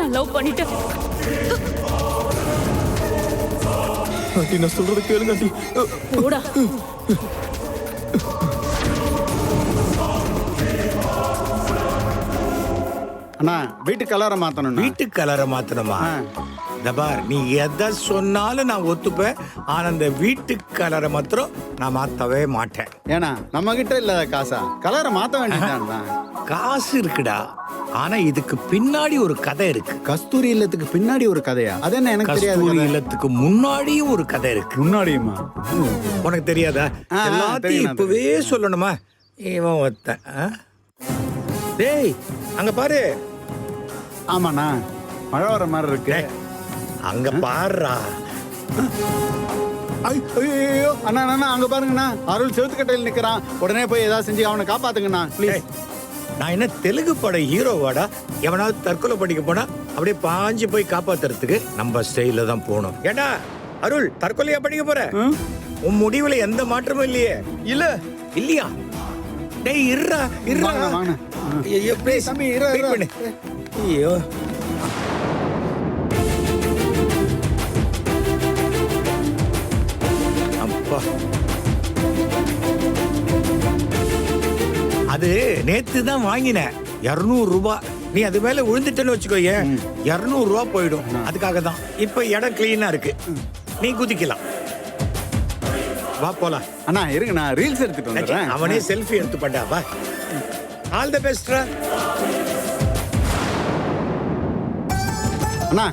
நான் லவ் பண்ணிட்டேன். ஆண்டி நான் சொல்றது கேளுங்க ஆண்டி. போடா. அண்ணா வீட்டு கலரை மாத்தணும் வீட்டு கலரை மாத்தணுமா? இந்த பார் நீ எதை சொன்னாலும் நான் ஒத்துப்பேன். ஆனா இந்த வீட்டு கலரை மாத்திரம் நான் மாத்தவே மாட்டேன். ஏன்னா நம்ம கிட்ட இல்லாத காசா? கலரை மாத்த வேண்டியதுதான் காசு இருக்குடா. ஆனா இதுக்கு பின்னாடி ஒரு கதை இருக்கு. கஸ்தூரி இல்லத்துக்கு பின்னாடி ஒரு கதையா? அது என்ன எனக்கு தெரியாது கஸ்தூரி கதை. இல்லத்துக்கு முன்னாடியும் ஒரு கதை இருக்கு. முன்னாடியுமா? உனக்கு தெரியாதா? ஆ, ஆ, எல்லாத்தையும் தெரியும், இப்பவே சொல்லணுமா? இவன் ஒருத்தன் ஆ? டேய் அங்க பாரு. ஆமாண்ணா. மழை வர மாதிரி இருக்கு. டேய், அங்க பாருடா. ஐ, ஐயோ அண்ணா அண்ணா அங்க பாருங்கண்ணா. அருள் செவுத்துக்கட்டையில் நிக்கிறான். உடனே போய் ஏதாவது செஞ்சு அவனை காப்பாத்துங்கண்ணா ப்ளீஸ் நான் என்ன தெலுங்கு பட ஹீரோவாடா எவனாவது தற்கொலை பண்ணிக்க போனா அப்படியே பாஞ்சு போய் காப்பாத்துறதுக்கு நம்ம ஸ்டைல தான் போகணும். ஏடா அருள் தற்கொலையா பண்ணிக்க போற? உன் முடிவுல எந்த மாற்றமும் இல்லையே. இல்ல. இல்லையா? டேய் இருடா இருடா. ஐயோ. நேத்து தான் வாங்கினேன். இருநூறு ரூபாய் நீ அது மேல விழுந்துட்டேன்னு வச்சுக்கோயே இருநூறு ரூபாய் போயிடும். அதுக்காக தான். இப்ப இடம் கிளீனா இருக்கு. நீ குதிக்கலாம். வா போலாம். அண்ணா இருங்கண்ணா ரீல்ஸ் எடுத்துட்டு வந்துடுறேன். அவனே செல்ஃபி எடுத்து பண்ணா வா. ஆல் தி பெஸ்ட்ரா அண்ணா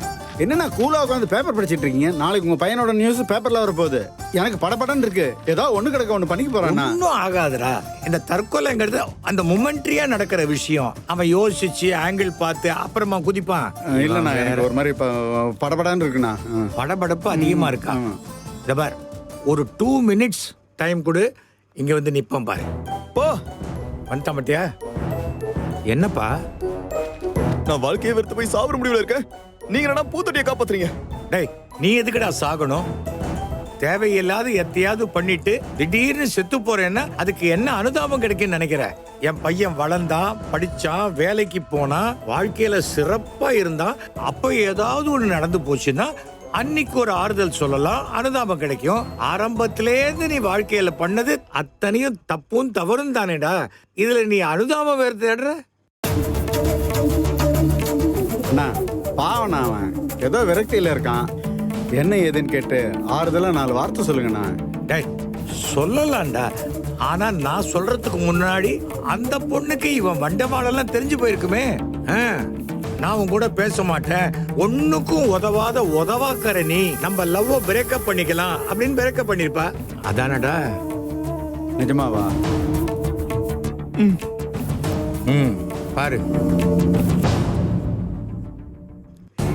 என்னண்ணா கூலா உட்காந்து பேப்பர் படிச்சிட்டு இருக்கீங்க? நாளைக்கு உங்க பையனோட நியூஸ் பேப்பர்ல வர போகுது எனக்கு படபடன்னு இருக்கு. ஏதோ ஒண்ணு கிடக்க ஒண்ணு பண்ணிக்க போறானா ஒன்றும் ஆகாதுடா. இந்த தற்கொலைங்கிறது அந்த மொமெண்ட்ரியா நடக்கிற விஷயம். அவன் யோசிச்சு ஆங்கிள் பார்த்து அப்புறமா குதிப்பான். இல்லண்ணா எனக்கு ஒரு மாதிரி இப்ப படபடன்னு இருக்குண்ணா. படபடப்பு அதிகமா இருக்கா? இந்த பார் ஒரு டூ மினிட்ஸ் டைம் கொடு. இங்க வந்து நிப்பம் பாரு. பா. வந்துட்டான் பாத்தியா? என்னப்பா? நான் வாழ்க்கையை வெறுத்து போய் சாப்பிட முடியல இருக்கேன். நீங்க என்னடா பூத்தொட்டியை காப்பாத்துறீங்க? டேய் நீ எதுக்குடா சாகணும்? தேவையில்லாத எத்தையாவது பண்ணிட்டு திடீர்னு செத்து போறேன்னா அதுக்கு என்ன அனுதாபம் கிடைக்குன்னு நினைக்கிற? என் பையன் வளர்ந்தான் படிச்சான் வேலைக்கு போனா வாழ்க்கையில சிறப்பா இருந்தான். அப்ப ஏதாவது ஒண்ணு நடந்து போச்சுன்னா அன்னைக்கு ஒரு ஆறுதல் சொல்லலாம் அனுதாபம் கிடைக்கும். ஆரம்பத்திலேருந்து நீ வாழ்க்கையில பண்ணது அத்தனையும் தப்பும் தவறும் தானேடா. இதுல நீ அனுதாபம் வேறு தேடுற? பாவண்ணா அவன். ஏதோ விரக்தியில இருக்கான். என்ன ஏதுன்னு கேட்டு ஆறுதலா நாலு வார்த்தை சொல்லுங்கண்ணா டேய் சொல்லலாம்டா. ஆனா நான் சொல்றதுக்கு முன்னாடி அந்த பொண்ணுக்கு இவன் வண்டவாளெல்லாம் தெரிஞ்சு போயிருக்குமே. நான் உன் கூட பேச மாட்டேன். ஒண்ணுக்கும் உதவாத உதவாக்கற நீ. நம்ம லவ் பிரேக்கப் பண்ணிக்கலாம் அப்படின்னு பிரேக்கப் பண்ணிருப்பா. அதானடா. நிஜமாவா? ம் பாரு.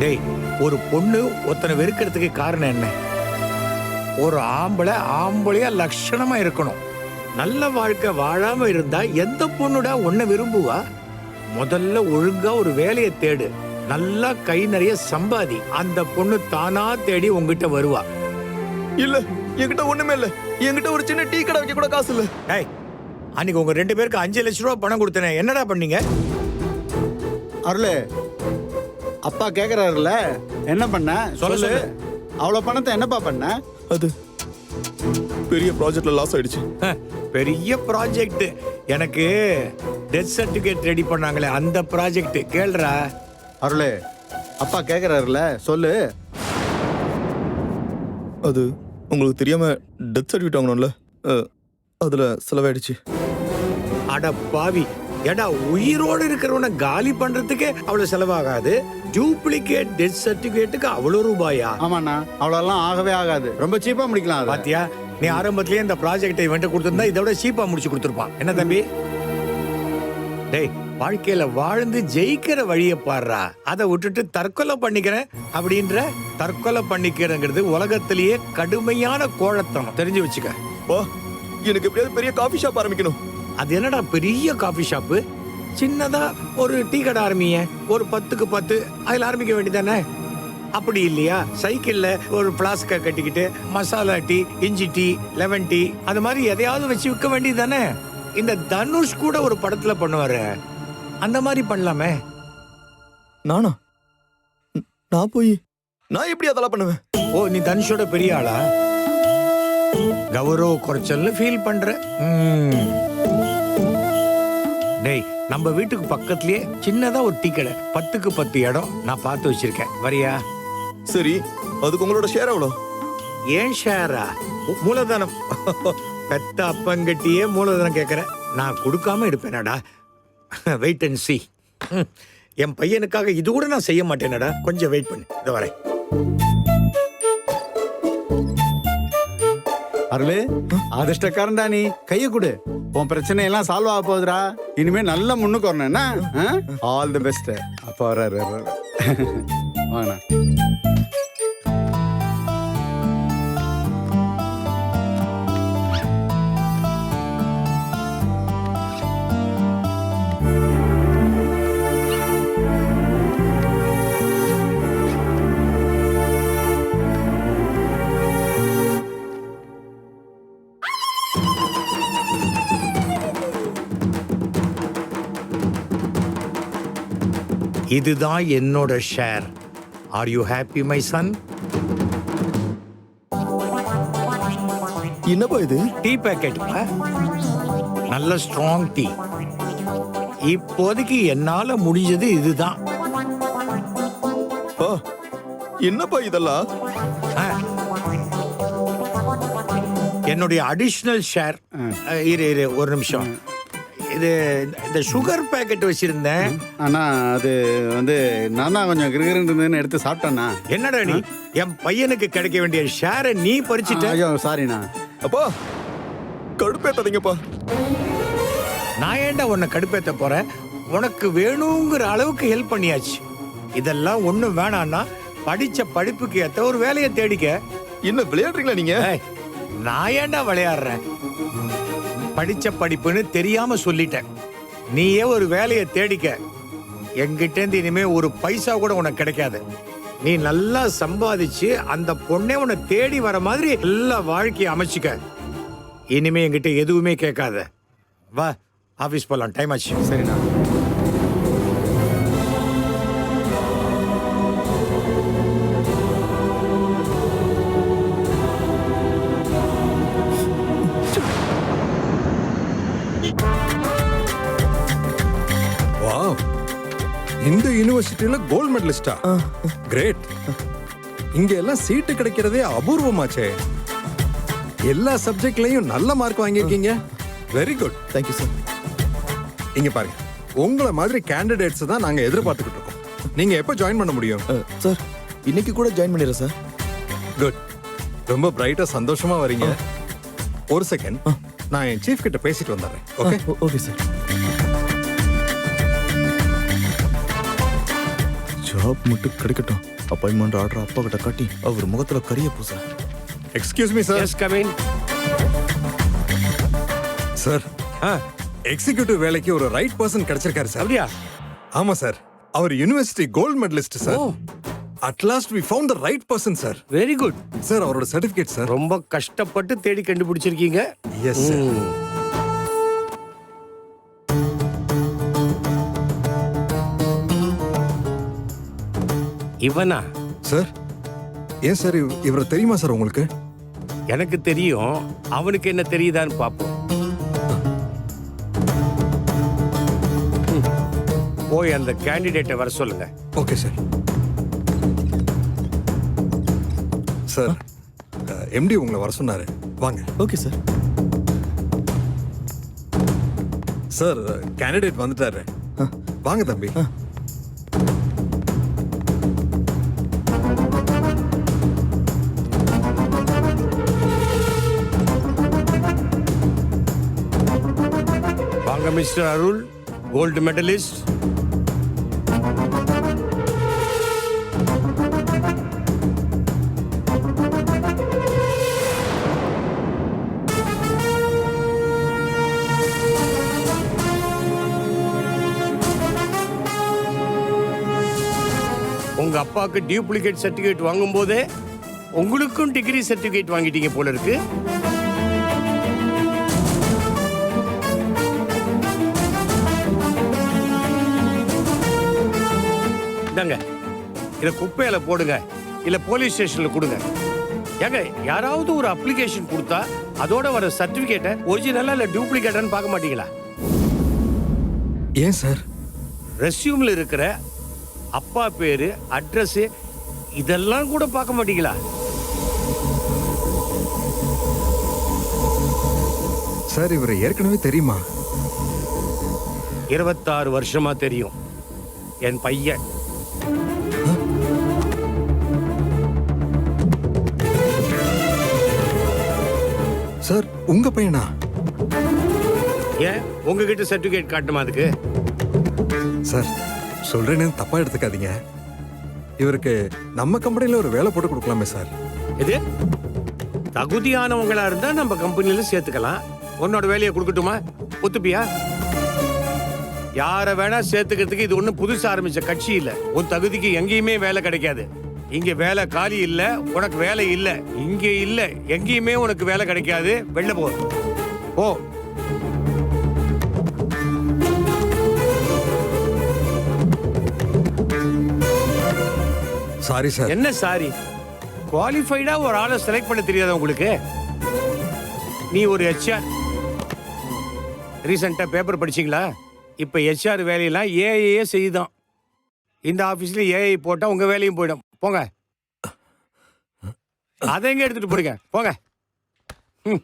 டேய் ஒரு பொண்ணு ஒருத்தனை வெறுக்கிறதுக்கு காரணம் என்ன? ஒரு ஆம்பளை ஆம்பளையா லட்சணமா இருக்கணும். நல்ல வாழ்க்கை வாழாம இருந்தா எந்த பொண்ணுடா உன்னை விரும்புவா? முதல்ல ஒழுங்கா ஒரு வேலையை தேடு. நல்லா கை நிறைய சம்பாதி. அந்த பொண்ணு தானா தேடி உங்ககிட்ட வருவா. இல்ல என்கிட்ட ஒண்ணுமே இல்ல. என்கிட்ட ஒரு சின்ன டீ கடை வைக்க கூட காசு இல்ல. டேய் அன்னைக்கு உங்க ரெண்டு பேருக்கு அஞ்சு லட்ச ரூபா பணம் கொடுத்தனே. என்னடா பண்ணீங்க? அருளே அப்பா கேக்குறாருல என்ன பண்ண? சொல்லு. அவ்வளவு பணத்தை என்னப்பா பண்ண? அது பெரிய ப்ராஜெக்ட்ல லாஸ் ஆயிடுச்சு. பெரிய ப்ராஜெக்ட் எனக்கு டெத் சர்டிபிகேட் ரெடி பண்ணாங்களே அந்த ப்ராஜெக்ட் கேள்றா அருளே அப்பா கேக்குறாருல சொல்லு. அது உங்களுக்கு தெரியாம டெத் சர்டிஃபிகேட் வாங்கணும்ல? அதுல செலவாயிடுச்சு. அட பாவி. ஏடா உயிரோடு இருக்கிறவனை காலி பண்றதுக்கே அவ்வளவு செலவாகாது? டூப்ளிகேட் டெத் சர்டிபிகேட்டுக்கு அவ்வளவு ரூபாயா? ஆமாண்ணா அவ்வளோலாம் ஆகவே ஆகாது. ரொம்ப சீப்பா முடிக்கலாம் அது. பாத்தியா நீ ஆரம்பத்திலேயே இந்த ப்ராஜெக்டை இவன்ட்ட கொடுத்திருந்தா இதை விட சீப்பா முடிச்சு கொடுத்துருப்பான். என்ன தம்பி? டேய் வாழ்க்கையில வாழ்ந்து ஜெயிக்கிற வழியை பாடுறா அதை விட்டுட்டு தற்கொலை பண்ணிக்கிறேன் அப்படின்ற தற்கொலை பண்ணிக்கிறேங்கிறது உலகத்திலேயே கடுமையான கோழத்தனம். தெரிஞ்சு வச்சுக்க. பா எனக்கு எப்படியாவது பெரிய காஃபி ஷாப் ஆரம்பிக்கணும். அது என்னடா பெரிய காஃபி ஷாப்பு சின்னதா ஒரு டீ கடை ஆரம்பிங்க. ஒரு பத்துக்கு பத்து அதுல ஆரம்பிக்க வேண்டியதானே அப்படி இல்லையா? சைக்கிள்ல ஒரு பிளாஸ்க கட்டிக்கிட்டு மசாலா டீ இஞ்சி டீ லெமன் டீ அது மாதிரி எதையாவது வச்சு விற்க வேண்டியது தானே இந்த தனுஷ் கூட ஒரு படத்துல பண்ணுவாரு. அந்த மாதிரி பண்ணலாமே. நானா? நான் போய் நான் எப்படி அதெல்லாம் பண்ணுவேன்? ஓ நீ தனுஷோட பெரிய ஆளா? கௌரவ குறைச்சல்னு ஃபீல் பண்ற. டேய் நம்ம வீட்டுக்கு பக்கத்துலயே சின்னதா ஒரு டீ கடை. பத்துக்கு பத்து இடம் நான் பார்த்து வச்சிருக்கேன். வரியா? சரி அதுக்கு உங்களோட ஷேர் எவ்வளோ? ஏன் ஷேரா மூலதனம். பெத்த அப்பங்கட்டியே மூலதனம் கேட்கறேன் நான் கொடுக்காம இருப்பேனடா வெயிட் அண்ட் சி என் பையனுக்காக இது கூட நான் செய்ய மாட்டேனடா. கொஞ்சம் வெயிட் பண்ணு. இதோ வரேன். அருளு அதிர்ஷ்டக்காரன்டா நீ. கையை கொடு. உன் பிரச்சனை எல்லாம் சால்வ் ஆக போகுதுடா. இனிமே நல்ல முன்னுக்கு வரணும். என்ன? ஆல் தி பெஸ்ட் அப்பா வர்றாரு வாங்கண்ணா இதுதான் என்னோட share are you happy my son என்னப்பா இது? டீ பேக்கெட் நல்ல ஸ்ட்ராங் டீ இப்போதைக்கு என்னால முடிஞ்சது இதுதான். பா என்னப்பா இதெல்லாம்? ஆ. என்னுடைய அடிஷ்னல் ஷேர் இரு இரு ஒரு நிமிஷம். இது இந்த சுகர் பேக்கெட் வச்சிருந்தேன். அண்ணா அது வந்து நான் தான் கொஞ்சம் கிருகிருன்னு இருந்ததுன்னு எடுத்து சாப்பிட்டேண்ணா. என்னடா நீ? என் பையனுக்கு கிடைக்க வேண்டிய ஷேரை நீ பறிச்சிட்ட? ஐயோ சாரிண்ணா அப்பா கடுப்பேத்தாதீங்கப்பா. நான் ஏன்டா உன்னை கடுப்பேத்த போறேன்? உனக்கு வேணுங்கிற அளவுக்கு ஹெல்ப் பண்ணியாச்சு. இதெல்லாம் ஒண்ணும் வேணாம்னா படிச்ச படிப்புக்கு ஏத்த ஒரு வேலையை தேடிக்க. என்ன விளையாடுறீங்களா நீங்க? ஏய், நான் ஏன்டா விளையாடுறேன்? படிச்ச படிப்புன்னு தெரியாம சொல்லிட்டேன். நீயே ஒரு வேலையை தேடிக்க. எங்கிட்டேருந்து இனிமே ஒரு பைசா கூட உனக்கு கிடைக்காது. நீ நல்லா சம்பாதிச்சு அந்த பொண்ணே உன்னை தேடி வர மாதிரி எல்லா வாழ்க்கையை அமைச்சுக்க. இனிமே என்கிட்ட எதுவுமே கேட்காத. வா ஆஃபீஸ் போகலாம் டைம் ஆச்சு. சரிண்ணா. யூனிவர்சிட்டியில கோல்ட் மெடலிஸ்டா கிரேட் இங்க எல்லாம் சீட்டு கிடைக்கிறதே அபூர்வமாச்சே. எல்லா சப்ஜெக்ட்லயும் நல்ல மார்க் வாங்கியிருக்கீங்க. வெரி குட் தேங்க்யூ சார் இங்க பாருங்க. உங்களை மாதிரி கேண்டிடேட்ஸ் தான் நாங்க எதிர்பார்த்துக்கிட்டு இருக்கோம். நீங்க எப்போ ஜாயின் பண்ண முடியும்? சார் இன்னைக்கு கூட ஜாயின் பண்ணிடுறேன் சார் குட் ரொம்ப பிரைட்டா சந்தோஷமா வரீங்க. ஒரு செகண்ட் நான் என் சீஃப் கிட்ட பேசிட்டு வந்துடுறேன். ஓகே ஓகே சார் ஜாப் மட்டும் கிடைக்கட்டும். அப்பாயின்மெண்ட் ஆர்டர் அப்பா கிட்ட காட்டி அவர் முகத்துல கரிய பூச. Excuse me sir yes come in sir executive வேலைக்கு ஒரு ரைட் பர்சன் கிடைச்சிருக்காரு சார் அப்படியா? ஆமா sir our university gold medalist sir at last we found the right person sir very good sir அவரோட சர்டிபிகேட் சார் ரொம்ப கஷ்டப்பட்டு தேடி கண்டுபிடிச்சிருக்கீங்க. எஸ் சார் இவனா? சார் ஏன் சார் இவ- இவரை தெரியுமா சார் உங்களுக்கு? எனக்கு தெரியும். அவனுக்கு என்ன தெரியுதான்னு பார்ப்போம். போய் அந்த கேண்டிடேட்டை வர சொல்லுங்க. Okay sir. சார் எம்டி உங்களை வர சொன்னாரு. வாங்க. Okay sir. சார் கேண்டிடேட் வந்துட்டாரு. வாங்க தம்பி. மிஸ்டர் அருள் கோல்டு மெடலிஸ்ட் உங்க அப்பாவுக்கு டியூப்ளிகேட் சர்டிஃபிகேட் வாங்கும்போதே உங்களுக்கும் டிகிரி சர்டிஃபிகேட் வாங்கிட்டீங்க போல இருக்கு. இந்தாங்க இதை குப்பையில போடுங்க. இல்ல போலீஸ் ஸ்டேஷன்ல கொடுங்க. ஏங்க யாராவது ஒரு அப்ளிகேஷன் கொடுத்தா அதோட வர சர்டிபிகேட்டை ஒரிஜினலா இல்ல டூப்ளிகேட்டான்னு பார்க்க மாட்டீங்களா? ஏன் சார்? ரெஸ்யூம்ல இருக்கிற அப்பா பேரு அட்ரஸ் இதெல்லாம் கூட பார்க்க மாட்டீங்களா? சார் இவரை ஏற்கனவே தெரியுமா? இருபத்தாறு வருஷமா தெரியும். என் பையன். சார் உங்க பையனா? ஏன்? உங்ககிட்ட சர்டிபிகேட் காட்டுமா அதுக்கு? சார் சொல்றேன்னு தப்பா எடுத்துக்காதீங்க. இவருக்கு நம்ம கம்பெனில ஒரு வேலை போட்டு கொடுக்கலாமே சார். இது தகுதியானவங்களா இருந்தா நம்ம கம்பெனில சேர்த்துக்கலாம். உன்னோட வேலையை கொடுக்கட்டுமா? ஒத்துப்பியா? யார வேணா சேர்த்துக்கிறதுக்கு இது ஒண்ணும் புதுசா ஆரம்பிச்ச கட்சி இல்ல. உன் தகுதிக்கு எங்கேயுமே வேலை கிடைக்காது. இங்க வேலை காலி இல்ல உனக்கு வேலை இல்ல. இங்க இல்ல எங்கேயுமே உனக்கு வேலை கிடைக்காது. வெளில போ. போ. சாரி சார் என்ன சாரி குவாலிஃபைடா ஒரு ஆளை செலக்ட் பண்ண தெரியாதா உங்களுக்கு? நீ ஒரு ஹெச்ஆர் ரீசெண்டா பேப்பர் படிச்சீங்களா? இப்ப ஹெச்ஆர் வேலையெல்லாம் ஏஐயே செய்யுதான் இந்த ஆபீஸ்ல ஏஐ போட்டா உங்க வேலையும் போயிடும். போங்க. அதை எங்க எடுத்துட்டு போறீங்க போங்க. ம்.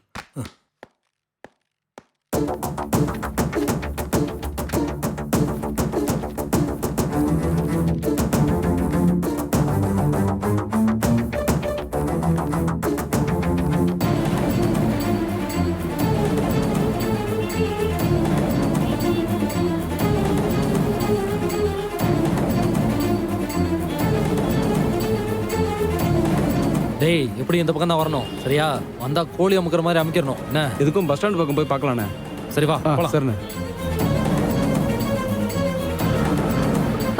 டேய் எப்படி இந்த பக்கம் தான் வரணும்? சரியா? வந்தா கோழி அமுக்கிற மாதிரி அமைக்கிறணும் என்ன? இதுக்கும் பஸ் ஸ்டாண்ட் பக்கம் போய் பார்க்கலாண்ணே. சரி வா சரிண்ணே.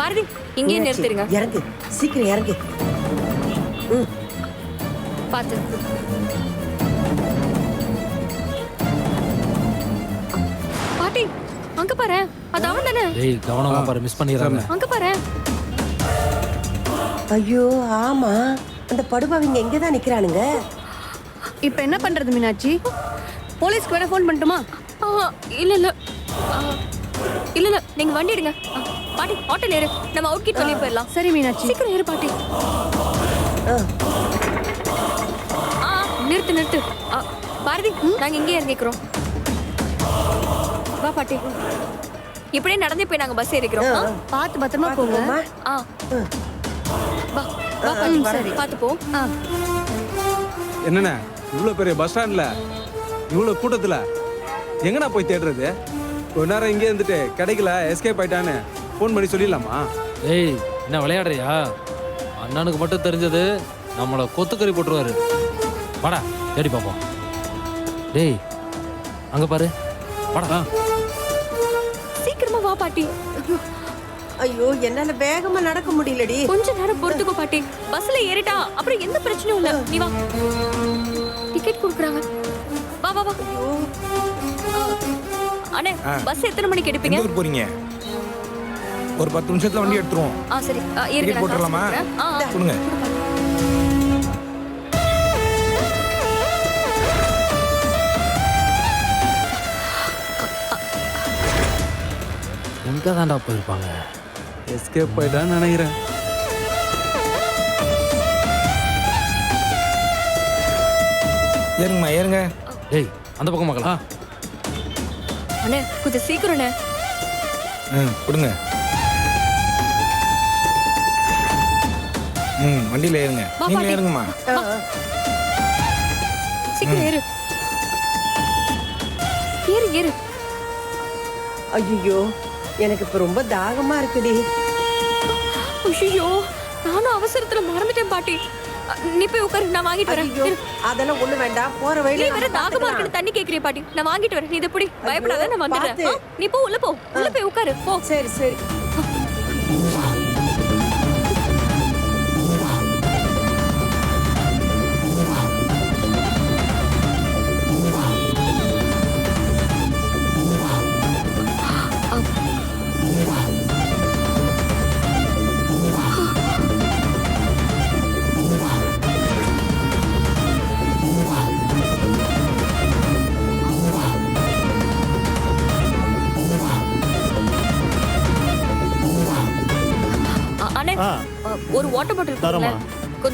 பாரதி இங்கேயே நிறுத்திருங்க இறங்கு. சீக்கிரம் இறங்கு. பார்த்து. பாட்டி அங்க பாரு. அது அவன் தானே? டேய் கவனமா பாரு மிஸ் பண்ணிடுறாங்க. அங்க பாரு. ஐயோ ஆமா. அந்த படுபாவிங்க எங்க தான் நிக்கிறானுங்க இப்போ என்ன பண்றது மீனாட்சி? போலீஸ்க்கு வேணா ஃபோன் பண்ணட்டுமா? இல்ல இல்ல. ஆ, இல்ல இல்ல. நீங்க வண்டி எடுங்க. ஆ, பாட்டி ஆட்டோல ஏறு. நம்ம அவுட் கிட் வெளியே போயிடலாம். சரி மீனாட்சி. சீக்கிரம் ஏறு பாட்டி. ஆ. ஆ நிறுத்து நிறுத்து. ஆ, பாரதி நாங்க இங்கே இறங்கிக்கிறோம். வா பாட்டி. இப்படியே நடந்தே போய் நாங்க பஸ் ஏறிக்கிறோம்? பார்த்து பத்திரமா போங்க. ஆ. வா. சரி. பார்த்து போ ஆ. என்னண்ணே இவ்வளோ பெரிய பஸ் ஸ்டாண்ட்ல இவ்வளோ கூட்டத்தில் எங்கண்ணா போய் தேடுறது? கொஞ்ச நேரம் இங்கே இருந்துட்டு கிடைக்கல எஸ்கேப் ஆயிட்டான்னு ஃபோன் பண்ணி சொல்லிடலாமா? டேய் என்ன விளையாடுறியா? அண்ணனுக்கு மட்டும் தெரிஞ்சது நம்மள கொத்துக்கறி போட்டுருவாரு. வாடா தேடி பார்ப்போம். டேய் அங்க பாரு. வாடா. சீக்கிரமா வா பாட்டி. ஐயோ என்னால வேகமா நடக்க முடியலடி. கொஞ்ச நேரம் பொறுத்துக்கோ பாட்டி. பஸ்ல ஏறிட்டா அப்புறம் எந்த பிரச்சனையும் இல்ல. நீ வா. டிக்கெட் கொடுக்குறாங்க. வா வா வா. ஆ, அண்ணே பஸ் எத்தனை மணிக்கு எடுப்பீங்க? போறீங்க? ஒரு பத்து நிமிஷத்துல வண்டி எடுத்துருவோம். ஆ சரி. காசு போட்டுடலாமா? கொடுங்க. எங்க தான்டா போயிருப்பாங்க. எஸ்கேப் ஆயிட்டான்னு நினைக்கிறேன். ஏறுங்கம்மா ஏறுங்க டேய் அந்த பக்கம் பார்க்கலாம். அண்ணே கொஞ்சம் சீக்கிரம் அண்ணே. ம் கொடுங்க. ம் வண்டியில ஏறுங்க வா, நீங்க பாட்டி. ஏறுங்கம்மா சீக்கிரம் ஏறு. ஏறு ஏறு. ஐயோ எனக்கு இப்ப ரொம்ப தாகமா இருக்குடி. ஐயோ நானும் அவசரத்துல மறந்துட்டேன் பாட்டி. நீ போய் உட்காரு நான் வாங்கிட்டு வரேன். அதெல்லாம் ஒண்ணு வேண்டாம். போற நீ வழியில வேற நம்ம தாகமா. இருக்குன்னு தண்ணி கேக்குறிய பாட்டி. நான் வாங்கிட்டு வரேன். நீ இதை பிடி. பயப்படாத நான் வந்துடுறேன். நீ போ உள்ள போ. உள்ள போய் உட்காரு. போ. சரி சரி.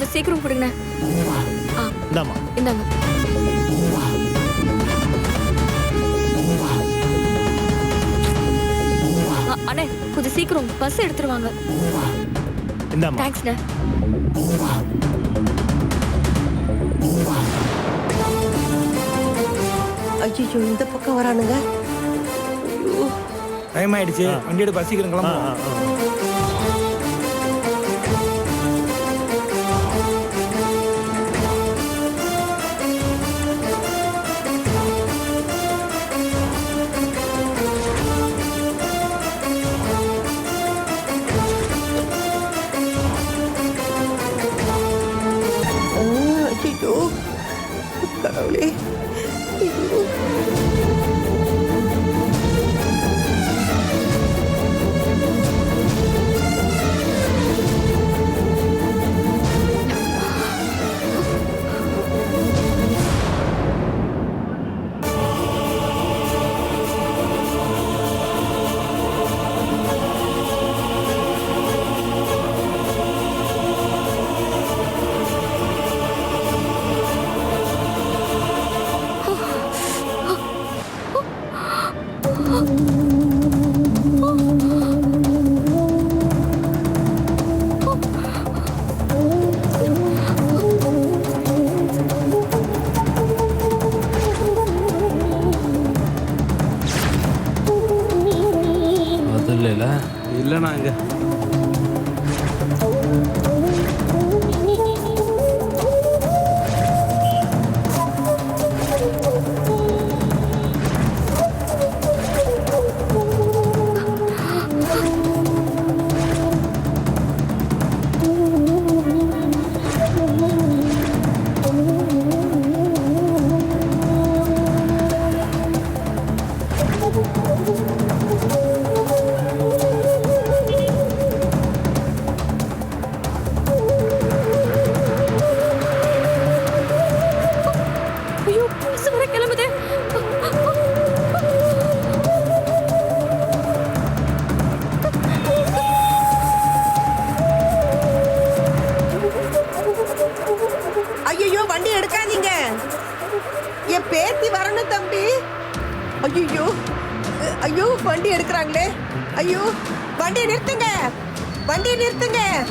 கொஞ்சம் சீக்கிரம் கொடுங்க. ஆ இந்தாம்மா. இந்தாங்க. அண்ணே கொஞ்சம் சீக்கிரம் பஸ் எடுத்துருவாங்க இந்தாம்மா. தேங்க்ஸ்ண்ணே ஐயோ இந்த பக்கம் வரானுங்க. டைம் ஆயிடுச்சு. வண்டி எடுத்து பசிக்கிறேன் கிளம்புவோம். இல்லைண்ணா இங்கே.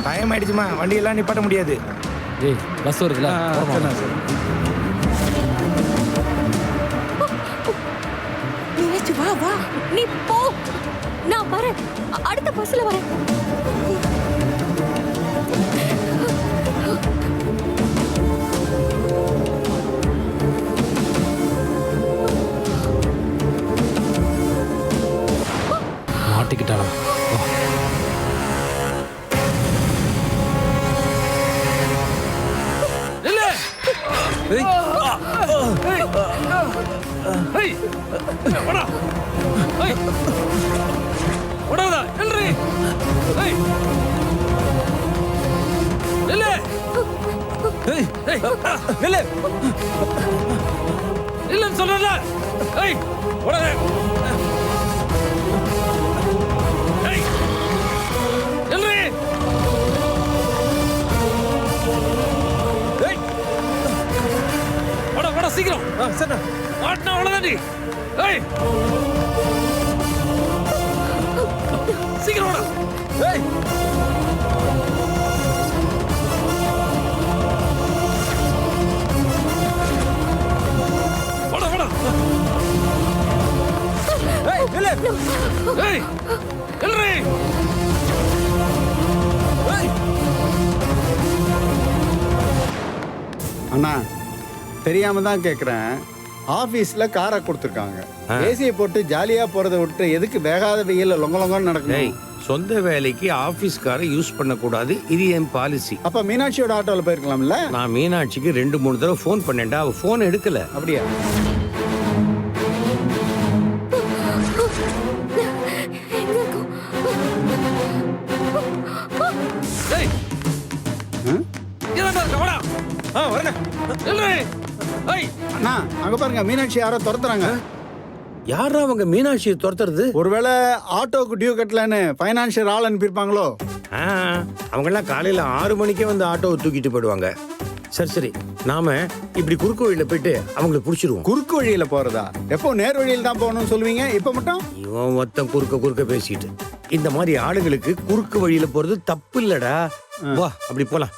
டைம் ஆயிடுச்சுமா வண்டி எல்லாம் நிப்பாட்ட முடியாது. ஏய் பஸ் வருதுல. மீனாட்சி வா வா. நீ போ. நான் வரேன். அடுத்த பஸ்ல வரேன். ஓடாத, நில்றி. ஏய். நில்லு. நில்லு. நில்லுன்னு சொல்றேன்ல. ஏய். ஓடாத. ஏய். நில்றி. மாட்டினா அவ்வளவுதான் நீ ஏய்! சீக்கிரம் வாடா. ஏய்! வாடா வாடா. ஏய் இல்ல ஏய் நில்றி ஏய். அண்ணா தெரியாம தான் கேட்குறேன் ஆஃபீஸில் காரை கொடுத்துருக்காங்க. ஏசியை போட்டு ஜாலியாக போகிறத விட்டு எதுக்கு வேகாத வெயில்ல லொங்க லொங்கன்னு நடக்கணும்? சொந்த வேலைக்கு ஆபீஸ்காரை யூஸ் பண்ணக்கூடாது. இது என் பாலிசி. அப்போ மீனாட்சியோட ஆட்டோவில் போயிருக்கலாம்ல? நான் மீனாட்சிக்கு ரெண்டு மூணு தடவை ஃபோன் பண்ணேன்டா. அவ ஃபோன் எடுக்கல. அப்படியா? அங்கே பாருங்க மீனாட்சி யாரோ துரத்துறாங்க. யாரா அவங்க மீனாட்சியை துரத்துறது? ஒருவேளை ஆட்டோக்கு டியூ கட்டலன்னு ஃபைனான்ஷியல் ஆள் அனுப்பியிருப்பாங்களோ? ஆ, அவங்கெல்லாம் காலையில ஆறு மணிக்கே வந்து ஆட்டோவை தூக்கிட்டு போயிடுவாங்க. சரி சரி நாம இப்படி குறுக்கு வழியில போயிட்டு அவங்களை பிடிச்சிருவோம். குறுக்கு வழியில போறதா? எப்போ நேர் வழியில தான் போகணும்னு சொல்லுவீங்க? இப்ப மட்டும்? இவன் மொத்தம் குறுக்க குறுக்க பேசிட்டு இந்த மாதிரி ஆளுங்களுக்கு குறுக்கு வழியில போறது தப்பு இல்லடா. வா அப்படி போலாம்.